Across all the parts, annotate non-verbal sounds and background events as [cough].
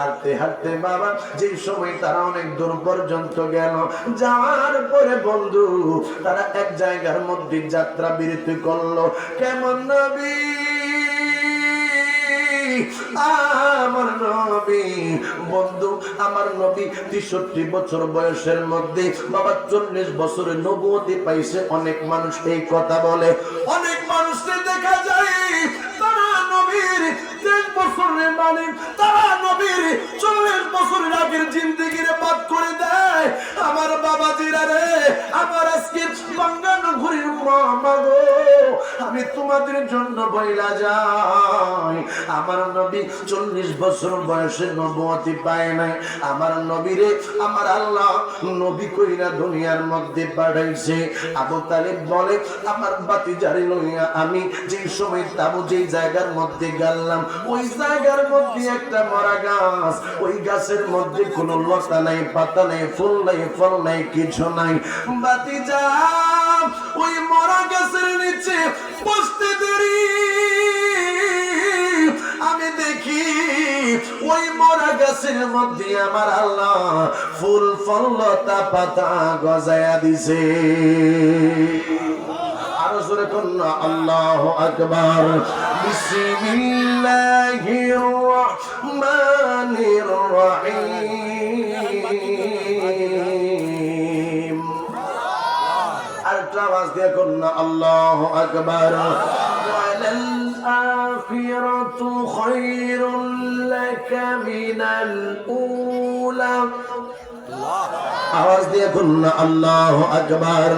হাঁটতে হাঁটতে বাবা যে সময় তারা অনেক দূর পর্যন্ত গেল, যাওয়ার পরে বন্ধু, তারা এক জায়গার মধ্যে যাত্রা বিরতি করল। কেমন নবী? আমার নবী, বন্ধু, আমার নবী তেষট্টি বছর বয়সের মধ্যে, বাবা চল্লিশ বছরের নবুয়তি পাইছে। অনেক মানুষ এই কথা বলে। অনেক মানুষকে দেখা যায়, তারা নবীর বছরের মানে তারা নবীর চল্লিশ বছরের আগের বাদ করে দেয়। আমার বাবা আমার আজকে আমি তোমাদের জন্য বইলা যাই। আমার নবী চল্লিশ বছর বয়সে নবতী পায় নাই। আমার নবীরে আমার আল্লাহ নবী কইরা দুনিয়ার মধ্যে পাঠাইছে। আবু বলে, আমার বাতি জারি লইয়া আমি যে সময় তাবু যেই জায়গার মধ্যে গেলাম, ওই জায়গার মধ্যে একটা মরা গাছ। ওই গাছের মধ্যে কোনো লতা নাই, পাতা নাই, ফুল নাই, ফল নাই, কিছু নাই। বাতি যা ওই মরা গাছের নিচে বসতে দেরি। আমি দেখি ওই মরা গাছের মধ্যে আমার আল্লাহ ফুল, ফল, লতা, পাতা গজায়া দিছে। আরও জোরে কন্যা আল্লাহ আকবার। বিসমিল্লাহির রহমানির রহিম আরেকটা আওয়াজ দিয়ে কন্যা আল্লাহ আকবার الآخرة خير لك من الأولى আওয়াজ দিয়ে কন্যা আল্লাহ আকবার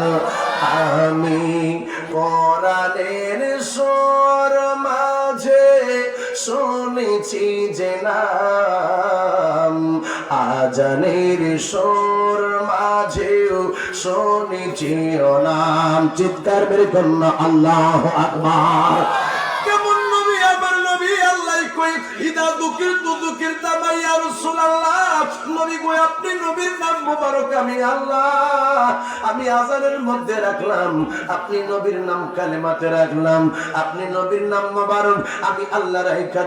আমি কোরআনের সোর মাঝে শুনেছি যে নাম, আজানের সোর মাঝেও শুনেছি ও নাম। চিৎকার বের করল আল্লাহ আকবার। কেমন নবী, আমার নবী আল্লাহ কই? ইদা দুকির তু দুকির তামাইয়া রাসূলুল্লাহ। নবী কই আপনি নবীর নাম মোবারক, আমি আল্লাহ। আমি আজানের মধ্যে রাখলাম, আপনি নবীর নাম কালেমাতে রাখলাম, আপনি নবীর নাম মোবারক, আমি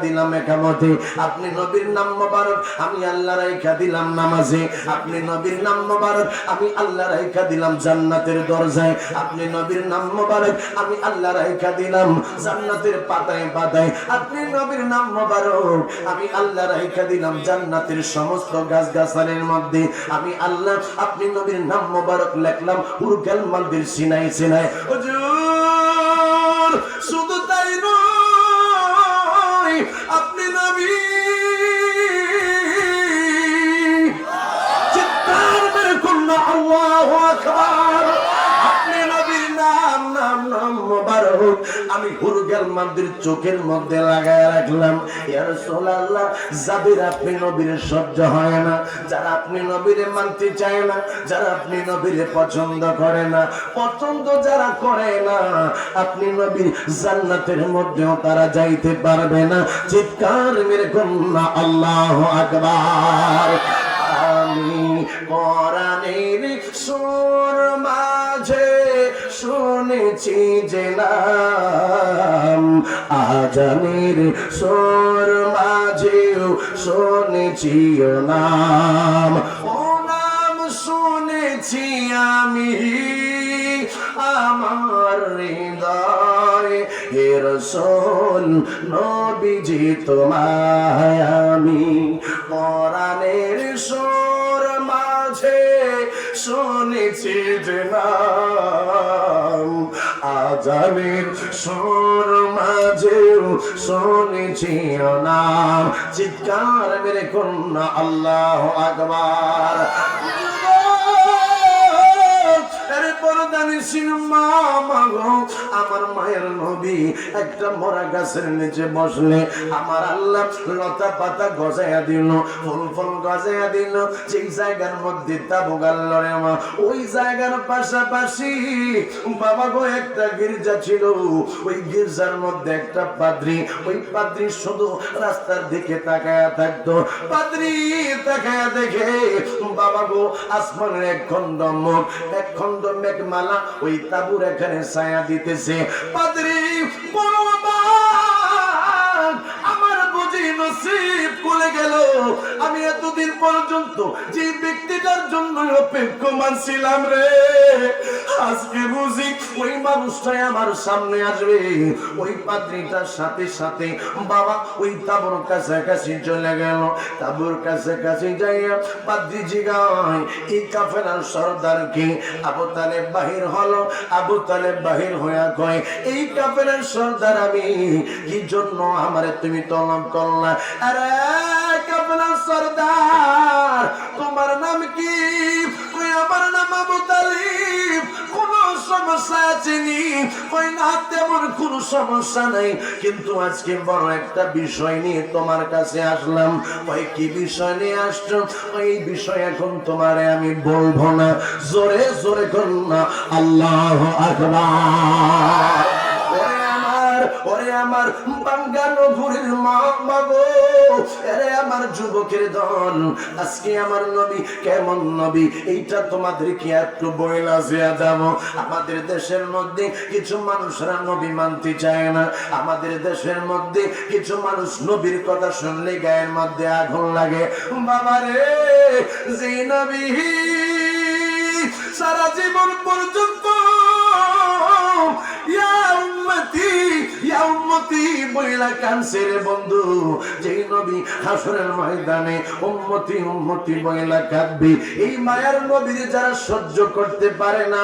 দিলাম একামতে। আপনি নবীর নাম মোবারক, আমি দিলাম নামাজে। আপনি নবীর নাম মোবারক, আমি দিলাম জান্নাতের দরজায়। আপনি নবীর নাম মোবারক, আমি আল্লাহ রাইখা দিলাম জান্নাতের পাতায় পাতায় আপনি নবীর নাম মোবারক, আমি আল্লাহ রাইখা দিলাম জান্নাতের সমস্ত গাছ গাছালের মধ্যে আমি আল্লাহ, আপনি নবীর নাম মোবারক লেখলাম উরকাল মন্দির সিনাই সিনাই। শুধু তাই নয়, আপনি নবী। চিত্তার মেরে আল্লাহু আকবার। মোবারক আমি চোখের মধ্যে লাগায় রাখলাম। ইয়া রাসূলুল্লাহ, যাদের আপনি নবীর সহ্য হয় না, যারা আপনি নবীরে মানতে চায় না, যারা আপনি নবীরে পছন্দ করে না, পছন্দ যারা করে না, আপনি নবীর জান্নাতের মধ্যেও তারা যাইতে পারবে না। চিৎকার মেরে কন্যা আল্লাহু আকবার। আমি শুনেছি যে নাম। আজানের সুর মাঝেও শুনেছি নাম। ও নাম শুনেছি আমি। আমার হৃদয় হে রসুল নবীজি তোমায় আমি। কোরআনের সুর মাঝে শুনেছি যে নাম। আজানের সুর মাঝেও শুনেছি নাম চিৎকার মেরে কন্যা আল্লাহ আকবার। ওই পাশাপাশি বাবা গো একটা গির্জা ছিল। ওই গির্জার মধ্যে একটা পাদ্রি, ওই পাদ্রি শুধু রাস্তার দিকে তাকায়া থাকতো। পাদ্রি তাকায়া দেখে বাবা গো আসমানের এক খন্ড মুখ, এক খন্ড মেঘমালা ওই তাবুর এখানে ছায়া দিতেছে। পাদ্রি বড় নসিব খুলে গেল। আমি এতদিন পর্যন্ত যে ব্যক্তিটার জন্য রে, আজকে বুঝি ওই মানুষটাই আমার সামনে আসবে। ওই সাথে সাথে বাবা ওই তাবুর কাছাকাছি চলে গেল। তাবুর কাছাকাছি যাইয়া জিগায়, এই কাফেলার সর্দার কি আবু তালেব বাহির হলো। আবু তালেব বাহির হইয়া কয়, এই কাফেলার সর্দার আমি, কি জন্য আমারে তুমি তলব করলা? আরে কাফেলার সর্দার, তোমার নাম কি? কই আমার নাম আবু তালিব সমস্যা কই না, তেমন সমস্যা নাই। কিন্তু আজকে বড় একটা বিষয় নিয়ে তোমার কাছে আসলাম। ওই কি বিষয় নিয়ে আসছো? ওই বিষয় এখন তোমারে আমি বলব না। জোরে জোরে কর না আল্লাহ আকবার। ওরে আমার বাঙ্গানো ভুরির মা মাগো এরে আমার যুবকের দল আজকে আমার নবী কেমন নবী? এইটা তোমাদের কি একটু বইলা জিয়া যাব আমাদের দেশের মধ্যে কিছু মানুষরা নবী মানতে চায় না। আমাদের দেশের মধ্যে কিছু মানুষ নবীর কথা শুনলে গায়ের মধ্যে আগুন লাগে। বাবারে যে নবী সারা জীবন পর্যন্ত ইয়া উম্মতি, ইয়া উম্মতি বইলা কানছে বন্ধু। যেই নবী হাসরের ময়দানে, উম্মতি উম্মতি বইলা কাঁদবি। এই মায়ার নবীর যারা সহ্য করতে পারে না,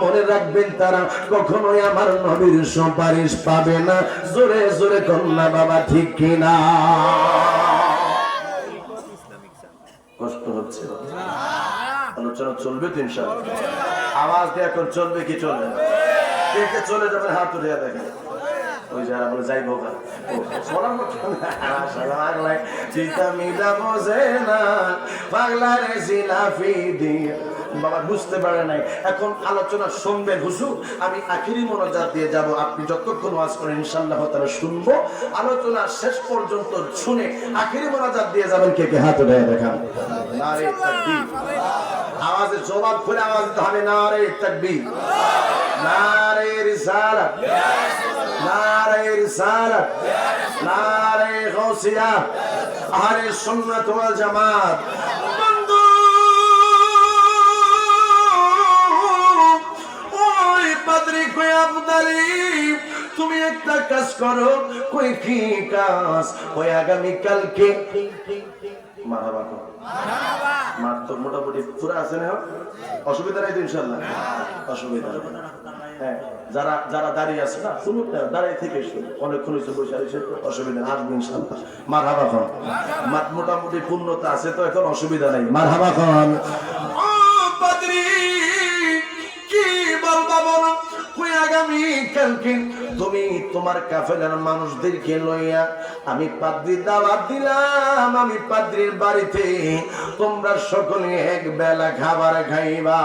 মনে রাখবেন তারা কখনোই আমার নবীর সুপারিশ পাবে না। জোরে জোরে কন্যা বাবা, ঠিক কিনা? কষ্ট হচ্ছে। আলোচনা চলবে তো ইনশাআল্লাহ। আওয়াজ দিয়ে এখন চলবে কি চলবে না? কে চলে যাবে হাত উঠিয়া দেখে ওই যারা বলে যাই বোকা বাবা, বুঝতে পারে নাই। এখন আলোচনা শুনবেন, হুজুর। আমি আখিরি মনোজাত দিয়ে যাব। আপনি যতক্ষণ ওয়াজ করেন ইনশাল্লাহ তারা শুনব। আলোচনা শেষ পর্যন্ত শুনে আখিরি মনোজাত দিয়ে যাবেন। কে কে হাত উঠে দেখান। আওয়াজে জবাব করে আওয়াজ দিতে হবে, নারে গৌসিয়া আহলে সুন্নাত ওয়াল জামাত। তুমি একটা কাজ করো, কই কি কাজ? ওই আগামী কালকে মারহাবা করো। মার তো মোটামুটি পুরা আছে না অসুবিধা নাই তো ইনশাল্লাহ অসুবিধা হ্যাঁ যারা যারা দাঁড়িয়ে আছে না শুনুক না, দাঁড়িয়ে থেকে অনেকক্ষণ হয়েছে বসে আছে অসুবিধা আসবে ইনশাল্লাহ মার হাবা খান। মার মোটামুটি পূর্ণতা আছে তো, এখন অসুবিধা নাই। মার হাবা খান। কালকে তুমি তোমার কাফেলার মানুষদেরকে লইয়া আমি পাদ্রির দাওয়াত দিলাম, আমি পাদ্রির বাড়িতে তোমরা সকলে এক বেলা খাবার খাইবা।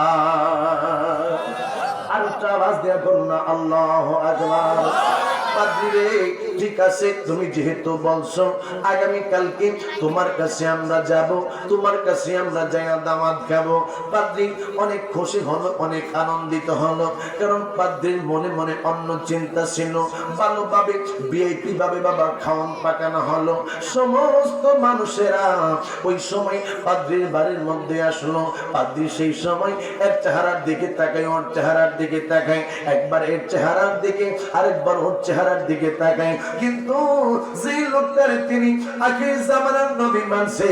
আর আওয়াজ দেয়া করুন আল্লাহ আকবার। সমস্ত মানুষেরা ওই সময় পাদ্রীর বাড়ির মধ্যে আসলো। পাদ্রী সেই সময় এর চেহারার দিকে তাকায়, ওর চেহারার দিকে তাকায়। একবার এর চেহারার দিকে, আরেকবার ওর চেহারার দিকে তাকায়। কিন্তু যে লোকটার তিনি আখির জামানার নবী মানছে,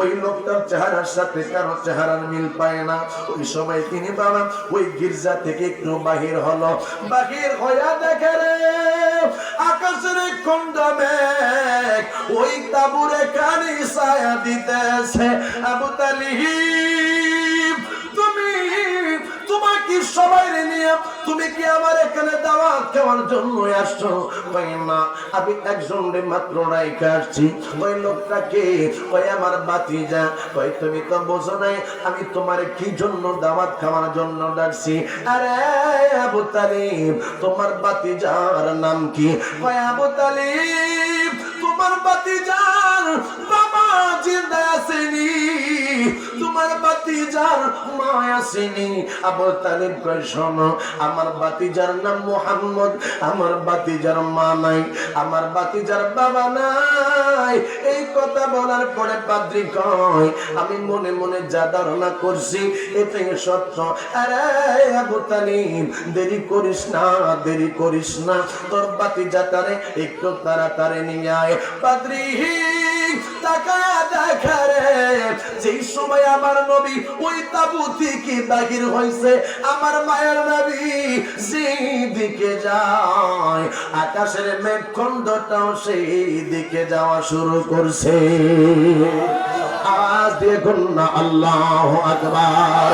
ওই লোকটার চেহারার সাথে কারও চেহারার মিল পায় না। ওই সময় তিনি বাবা, ওই গির্জা থেকে একটু বাহির হলো। বাহির হইয়া দেখে রে, আকাশের মেঘ, ওই তাবুরে কানি ছায়া দিতেছে। আবু তালিব তুমি কি আমার এখানে দাওয়াত খাওয়ার জন্য আসছো? কই না আমি একজন মাত্র রাইখা আসছি। ওই লোকটাকে ওই আমার বাতি যা কই তুমি তো বোঝো নাই, আমি তোমার কি জন্য দাওয়াত খাওয়ার জন্য ডাকছি? আরে আবু তালিব, তোমার বাতি যার নাম কি? কই আবু তালিব, তোমার বাতি যার বাবা জিন্দা আসেনি আমার বাতিজার মা আসেনি। আবু তালিব কয়, শোনো, আমার বাতিজার নাম মোহাম্মদ, আমার বাতিজার মা নাই, আমার বাতিজার বাবা নাই। এই কথা বলার পরে পাদ্রি কয়, আমি মনে মনে যা ধারণা করছি, এটাই সত্য। আরে আবু তালিব, দেরি করিস না, দেরি করিস না, তোর বাতিজা তারে একটু তাড়াতাড়ি নিয়ে আয়। পাদ্রি যেই সময় আমার নবী ওই তাবু থেকে হইছে, আমার মায়ের নবী যেই দিকে যায়, আকাশের মেঘখণ্ডটাও সেই দিকে যাওয়া শুরু করছে। আওয়াজ দেখুন না, আল্লাহ আকবার।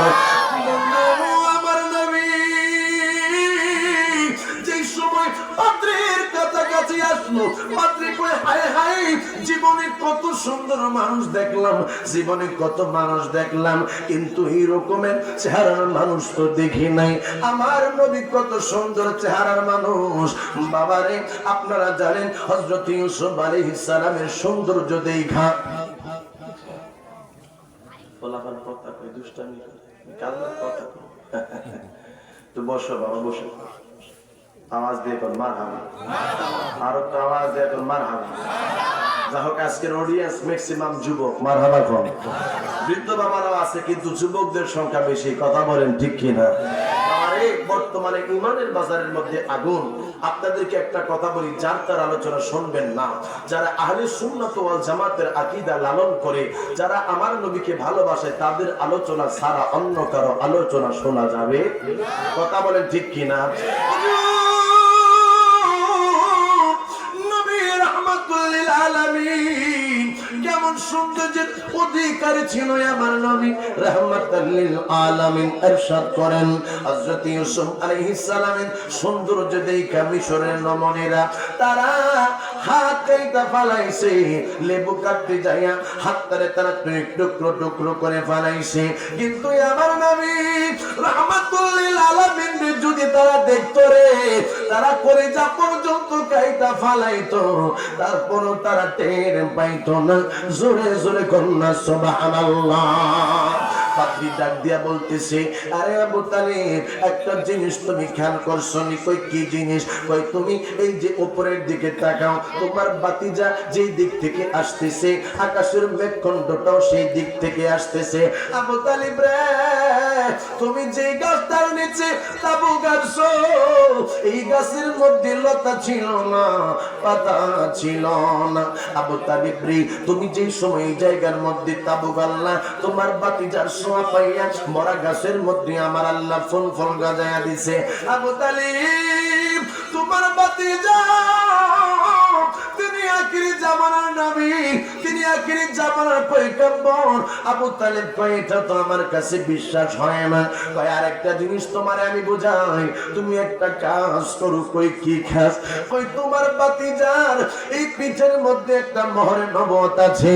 আসলো কয়ে, হায় জীবনে কত সুন্দর মানুষ দেখলাম, জীবনে কত মানুষ দেখলাম, কিন্তু এই রকমের চেহারার মানুষ তো দেখি নাই। আমার নবী কত সুন্দর চেহারার মানুষ। বাবারে, আপনারা জানেন হজরত ইউসুফ আলাইহিস সালামের সৌন্দর্য দেখা। কথা কই দুষ্টামি কথা [laughs] তো বসো বাবা, বসো। আওয়াজ দিয়ে কর মার হাবা আর একটু আওয়াজ দিয়ে কর মার হাবা যা হোক, আজকের অডিয়েন্স ম্যাক্সিমাম যুবক মার হাবা কম। বৃদ্ধ বাবারাও আছে, কিন্তু যুবকদের সংখ্যা বেশি, কথা বলেন ঠিক কিনা? বর্তমানে ইমানের বাজারের মধ্যে আগুন। আপনাদেরকে একটা কথা বলি, যার তার আলোচনা শুনবেন না। যারা আহলে সুন্নাত ওয়াল জামাতের আকীদা লালন করে, যারা আমার নবীকে ভালোবাসে, তাদের আলোচনা ছাড়া অন্য কারও আলোচনা শোনা যাবে? কথা বলেন ঠিক কিনা? আলামিন। যেমন সৌন্দর্যের অধিকারী ছিল আমার নবী। রাহমাতুল লিল আলামিন ইরশাদ করেন। হযরত ইউসুফ আলাইহিস সালামের সৌন্দর্য দেখা মিশরের নমনেরা, তারা আমার নবী রাহমাতুল লিল আলামিন যদি তারা দেখতো রে, তারা করে যা পর্যন্ত কাইটা ফালাইতো, তারপরও তারা টের পাইতো না। জোরে জোরে কন্যা, সুবহানাল্লাহ। পাত্রী ডাক দিয়া বলতেছে, আরে আবু একটা জিনিস তুমি খেয়াল করছ নি, কই কি জিনিস? কই তুমি এই যে উপরের দিকে তাকাও, তোমার বাতিজা যেই দিক থেকে আসতেছে, আকাশের মেঘখণ্ডটাও সেই দিক থেকে আসতেছে। আবু তালিব রে, তুমি যে গাছটার নিচে তাবু গাছছো, এই গাছের মধ্যে লতা ছিল না, পাতা ছিল না। আবু তালিব রে, তুমি যে সময় জায়গার মধ্যে তাবু গাল্লা তোমার বাতিজার সোয়া পাইয়া মরা গাছের মধ্যে আমার আল্লাহ ফুল ফুল গাজায়া দিছে। আবু তালিব, তোমার বাতিজা তিনি আখিরি জামানার নবী আখিরি জামানার পয়গম্বর আবু তালিব কয়, এটা তো আমার কাছে বিশ্বাস হয় না। কয়, আরেকটা জিনিস তোমার আমি বুঝাই। তুমি একটা কাজ করো। কই কি খাস কই তোমার বাতিজার এই পিঠের মধ্যে একটা মোহরে নবত আছে।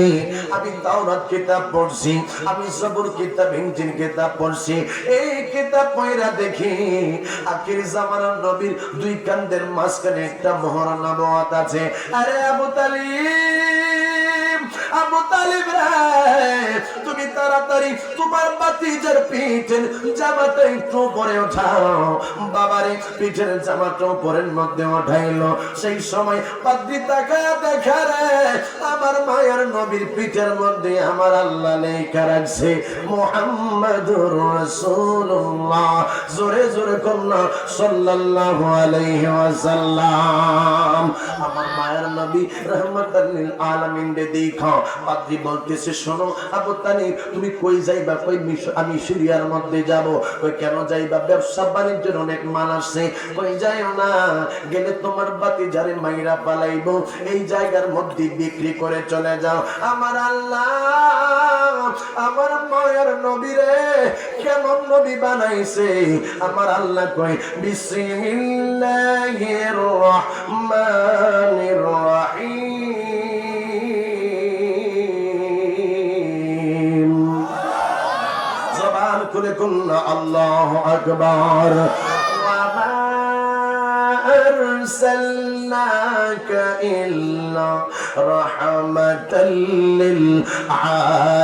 আমি তাওরাত কিতাব পড়ছি, আমি সবুর কিতাব ইঞ্জিন কিতাব পড়ছি। এই কিতাব পয়রা দেখি আখির জামানার নবীর দুই কান্দের মাঝখানে একটা মোহর নবত আছে। আরে আবু তালিব! আবু তালিব রে, তুমি তাড়াতাড়ি তোমার বাতিজার পিঠের জামাটা একটু পরে ওঠাও। বাবারে, পিঠের জামাটা উপরের মধ্যে ওঠাইলো। সেই সময় পাদ্রি তাকায় দেখা রে, আমার মায়ের নবীর পিঠের মধ্যে আমার আল্লাহ লেখা রাখছে, মোহাম্মদুর রাসূলুল্লাহ। জোরে জোরে কন্যা, সাল্লাল্লাহু আলাইহি ওয়াসাল্লাম। আমার মায়ের নবী রহমাতাল লিল আলামিন রে দেখো পাদ্রি বলতেছে, শোনো, আবু তালিব, তুমি কই যাইবা? কই আমি সিরিয়ার মধ্যে যাব। কই কেন যাইবা? ব্যবসা, বাণিজ্যের অনেক মান আছে কই যাইও না? গেলে তোমার বাতি যারে মাইরা পালাইবো। এই জায়গার মধ্যে বিক্রি করে চলে যাও। আমার আল্লাহ, আমার মায়ের নবীরে কেমন নবী বানাইছে? আমার আল্লাহ কই বিসমিল্লাহির রহমানির রহিম। জবান খুলে কুল্লা আল্লাহ আকবার أرسلناك إلا رحمة للعالمين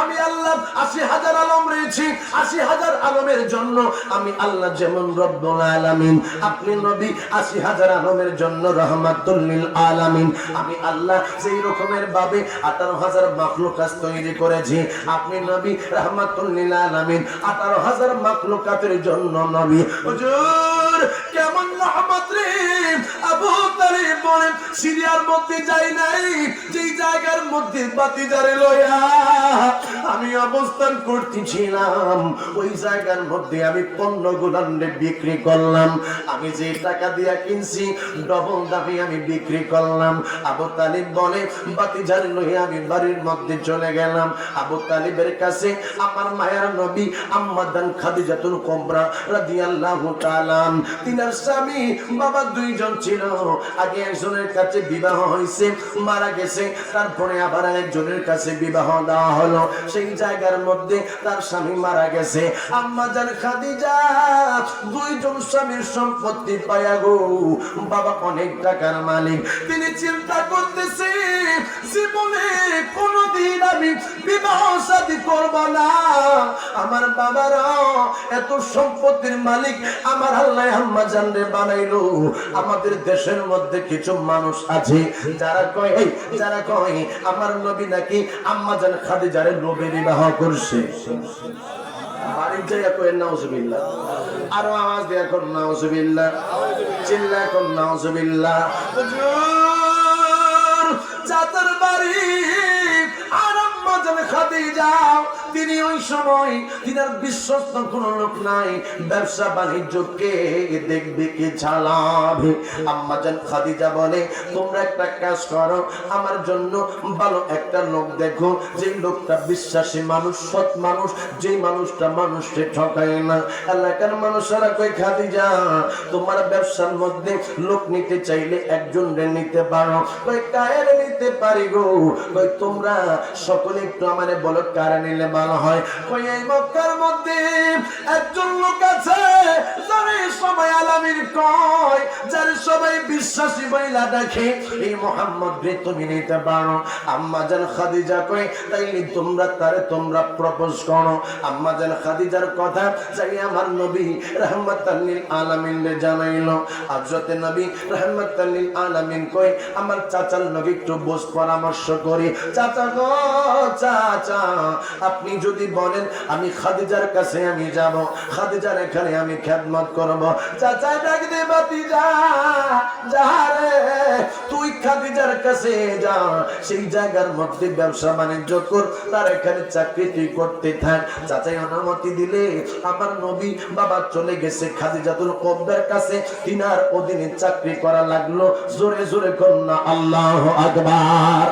আমি আল্লাহ আশি হাজার আলম রয়েছি, আশি হাজার আলমের জন্য আমি আল্লাহ যেমন রব্বুল আলামিন, আপনি নবী, আশি হাজার আলমের জন্য রহমাতুল্লিল আলামিন। আমি আল্লাহ সেই রকমের ভাবে আঠারো হাজার মাখলুকাত তৈরি করেছি, আপনি নবী রহমাতুল্লিল আলামিন, আঠারো হাজার মাখলুকাতের জন্য নবী। হুজুর! বলেন, সিরিয়ার মধ্যে যাই নাই জায়গার মধ্যে আমি অবস্থান করতেছিলাম। ওই জায়গার মধ্যে আমি পণ্য গুলান্ডে বিক্রি করলাম। আমি যে টাকা দিয়া কিনছি, ডবল দামে আমি বিক্রি করলাম। আবু তালিব বলে লইয়া আমি বাড়ির মধ্যে চলে গেলাম। আবু তালিবের কাছে আমার মায়ের নবী আম্মাদান খাদিজাতুল কোবরা রাদিয়াল্লাহু তাআলা তিনার স্বামী, বাবা দুইজন ছিল। আগে একজনের কাছে বিবাহ হয়েছে, মারা গেছে, তারপরে আবার একজনের কাছে বিবাহ দেওয়া হলো। সেই জায়গার মধ্যে তার স্বামী মারা গেছে। আম্মা জান খাদিজা, দুইজন স্বামীর সম্পত্তি পায়া গো। বাবা অনেক টাকার মালিক। তিনি চিন্তা করতেছে, জীবনে কোনদিন আমি বিবাহ শাদী করব না। আমার বাবারা এত সম্পত্তির মালিক আমার আল্লাহ আম্মা জানরে বানাইলো। আমাদের দেশের মধ্যে কিছু মানুষ আছে যারা কয় যারা কয়, আমার নবী নাকি আম্মা খাদি খাদিজারে নবী বিবাহ করছে। বাড়ির জায়গা কয়ে, নাউজুবিল্লাহ। আরও আওয়াজ দিয়ে নাউজুবিল্লাহ। চিল্লা এখন নাউজুবিল্লাহ। বাড়ি তিনি ওই সময় বিশ্বস্ত লোক নাই। ব্যবসা দেখবে, কে আম্মা জান খাদিজা বলে, তোমরা একটা কাজ করো, আমার জন্য ভালো একটা লোক দেখো। যে লোকটা বিশ্বাসী মানুষ, সৎ মানুষ, যে মানুষটা মানুষকে ঠকায় না। এলাকার মানুষেরা কই খাদিজা, তোমার ব্যবসার মধ্যে লোক নিতে চাইলে একজন নিতে পারো। কায়ের নিতে পারি গো? তোমরা সকলে একটু আমারে বলো কারে নিলে ভালো হয়? কই এই মক্কার মধ্যে একজন লোক আছে, যার সবাই আলামির কয়, যার সবাই বিশ্বাসী মহিলা দেখে, এই মোহাম্মদ রে, তুমি নিতে পারো। আম্মা জান খাদিজা কই তাইলে তোমরা তারে তোমরা প্রপোজ করো। আম্মা জান খাদিজার কথা যাই আমার নবী রহমাতাল লিল আলামিন রে জানাইলো। হযরতে নবী রহমাতাল লিল আলামিন কই আমার চাচার নবী একটু বস পরামর্শ করি। চাচা গো চাচা আপনি যদি বলেন, আমি খাদিজার কাছে আমি যাব, খাদিজার এখানে আমি খেদমত করব। চাচা ডাক দে তুই খাদিজার কাছে যা। সেই জায়গার মধ্যে ব্যবসা বাণিজ্য কর, তার এখানে চাকরি তুই করতে থাক। চাচাই অনুমতি দিলে আমার নবী বাবা চলে গেছে খাদিজাতুল কব্বের কাছে। তিনার অধীনে চাকরি করা লাগল। জোরে জোরে কন্যা, আল্লাহ আকবার।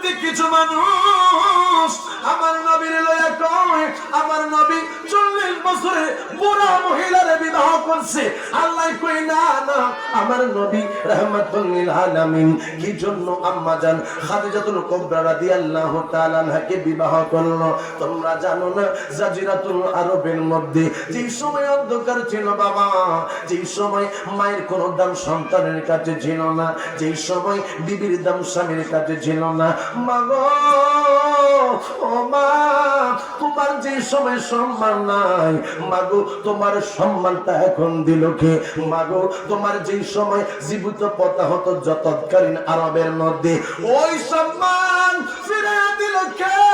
মধ্যে কিছু মানুষ। আমার নবীর লয়া কয় আমার নবী চল্লিশ বছরে বুড়া মহিলারে বিবাহ করছে। আল্লাহ কই না না, আমার নবী রহমাতুল্লিল আলামিন, কি জন্য আম্মা জান খাদিজাতুল কুবরা রাদিয়াল্লাহু তাআলা বিবাহ করল? তোমরা জানো না, জাজিরাতুল আরবের মধ্যে যে সময় অন্ধকার ছিল বাবা, যে সময় মায়ের কোনো দাম সন্তানের কাছে ছিল না, যে সময় বিবির দাম স্বামীর কাছে ছিল না। মাগো ও মা, তোমার যে সময় সম্মান নাই মাগো, তোমার সম্মানটা এখন দিল কে? মাগো, তোমার যে সময় জীবিত পতা হতো যতৎকালীন আরবের মধ্যে, ওই সম্মান ফিরে দিল কে?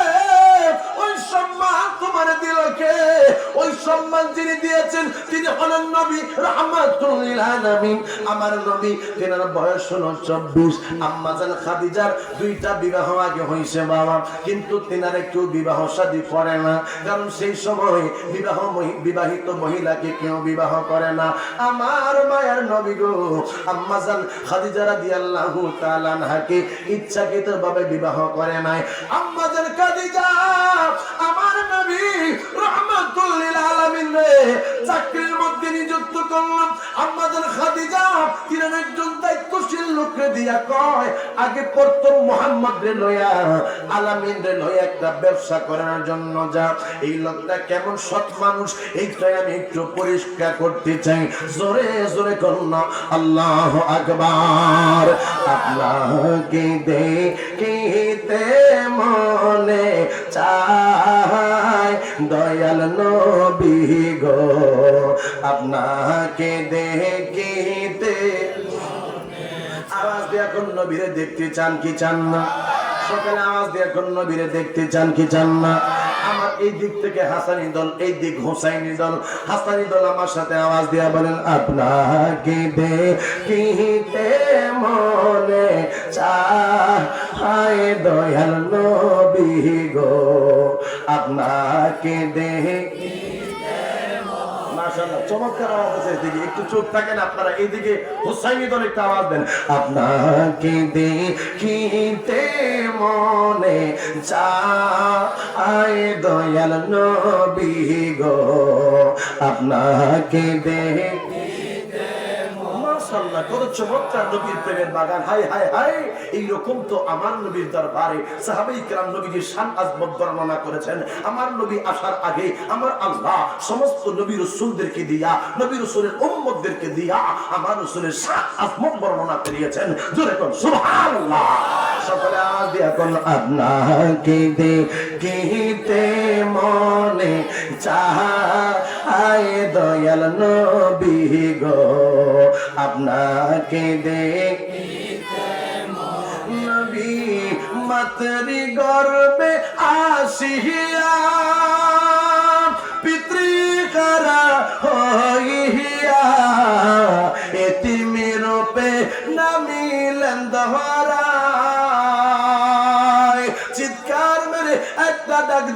সম্মান যিনি দিয়েছেন, তিনি হলেন নবী। রহমাতুল আলামিন। আমার নবী তেনার বয়স হলো চব্বিশ। আম্মা জান খাদিজার দুইটা বিবাহ আগে হয়েছে, বাবা। কিন্তু তেনার কেউ বিবাহ শাদী করে না। কারণ সেই সময় বিবাহ বিবাহিত মহিলাকে কেউ বিবাহ করে না। আমার মায়ের নবী গো, আম্মা জান খাদিজা রাদিয়াল্লাহু তাআলা আনহাকে ইচ্ছাকৃতভাবে বিবাহ করে নাই। আম্মা জান খাদিজা, আমার নবী রহমাতুল লিল আলামিন চাকরির মধ্যে নিযুক্ত করলাম। আমাদের খাদিজা কিরণ একজন দায়িত্বশীল লোককে দিয়া কয়, আগে প্রথম মোহাম্মদ রে লয়া, আলামিন রে লয়া একটা ব্যবসা করার জন্য যা। এই লোকটা কেমন সৎ মানুষ, এইটাই আমি একটু পরিষ্কার করতে চাই। জোরে জোরে করুন আল্লাহ আকবার। আপনাকে দেখিতে মনে চায় দয়াল নবী গো, আপনাকে দেখিতে। আওয়াজ দিয়া কোন নবীরে দেখতে চান কি চান না? সকালে আওয়াজ দিয়া কোন নবীরে দেখতে চান কি চান না? এই দিক থেকে হাসানি দল, এই দিক হোসাইনি দল। হাসানি দল আমার সাথে আওয়াজ দিয়া বলেন, আপনাকে দেখিতে মনে চায় দয়াল নবী গো। আপনাকে দেখি মাশাআল্লাহ, চমৎকার আওয়াজ আছে এদিকে। একটু চুপ থাকেন আপনারা এইদিকে হুসাইনি দল একটা আওয়াজ দেন। আপনাকে দেখিতে মনে আয় দয়াল নবী গো। আপনাকে দেখি মাসাল্লাহ কত চমৎকার নবীর প্রেমের বাগান। হাই হাই হাই এইরকম তো আমার নবীর দরবারে সাহাবাই কেরাম নবীজির শান আজমত বর্ণনা করেছেন, আমার নবী আসার আগে আমার আল্লাহ সমস্ত নবী রসুলদেরকে দিয়া, নবী রসুলের উম্মতদেরকে দিয়া আমার রসুলের শান আজমত বর্ণনা করিয়েছেন। যেরকম সুবহানাল্লাহ। সকলে কোন আপনাকে দেখিতে মনে দয়াল নবী গো। আপনাকে দেখিতে নবী মাতরি গর্বে আসিয়া পিতৃকারা হইয়া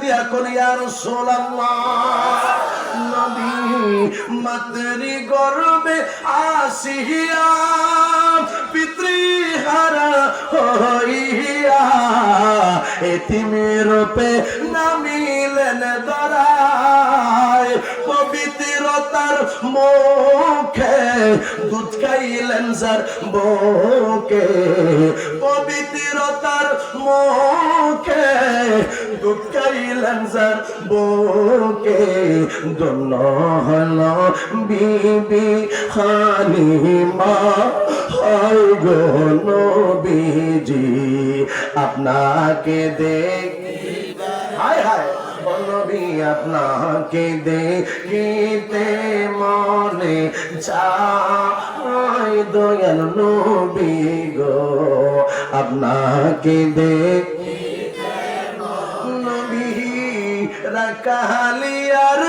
দিয়া করিয়া রসোল্লাহ নবী মাতরি গর্বে আসিয়া, পিতৃহারা হইয়া এতিমি রূপে নামিলেন দরায়, পবিত্রতার মুখে দুধ খাইলেন স্যার বুকে পবিত্রতার মুখে দুধ খাইলেন স্যার বুকে দন্ন হল বিবি হালিমা হয় গো নবীজি, আপনাকে দেখ। আপনাকে দেখিতে মনে চায় দয়াল নবী গো। আপনাকে দেখ নবী রাকালিয়ার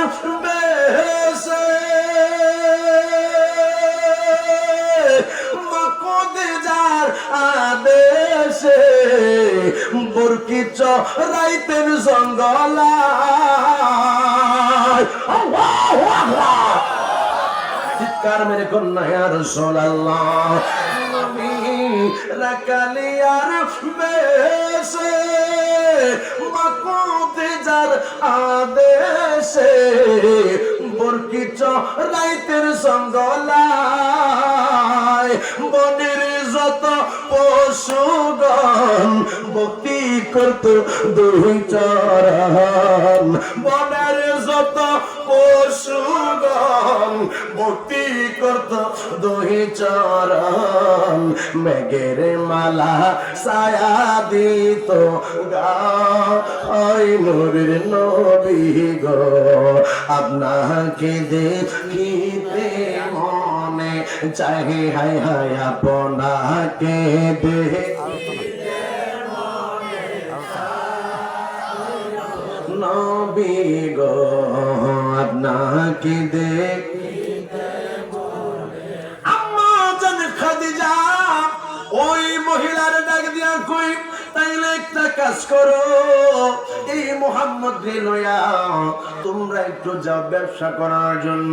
আদেশে বুরকি চরাইতেন জঙ্গলা চিৎকার মেরে কন্যা রসোল্লাহ আদেশে বরকি চরাইতের সঙ্গলায় বনের যত পশুগণ ভক্তি করত দুই চরণ। বনের যত পশুগণ ভক্তি করত দুই চরণ। মেঘের মালা সায়া দিত গাই নুরের নবী গো, আপনাকে দেখিতে মনে চাহে হাই হাই আপনাকে দেখ নবী গো, আপনাকে দেখ মহিলার ডাক দিয়া কই, তাইলে একটা কাজ করো। এই মোহাম্মদ লয়া, তোমরা একটু যাও ব্যবসা করার জন্য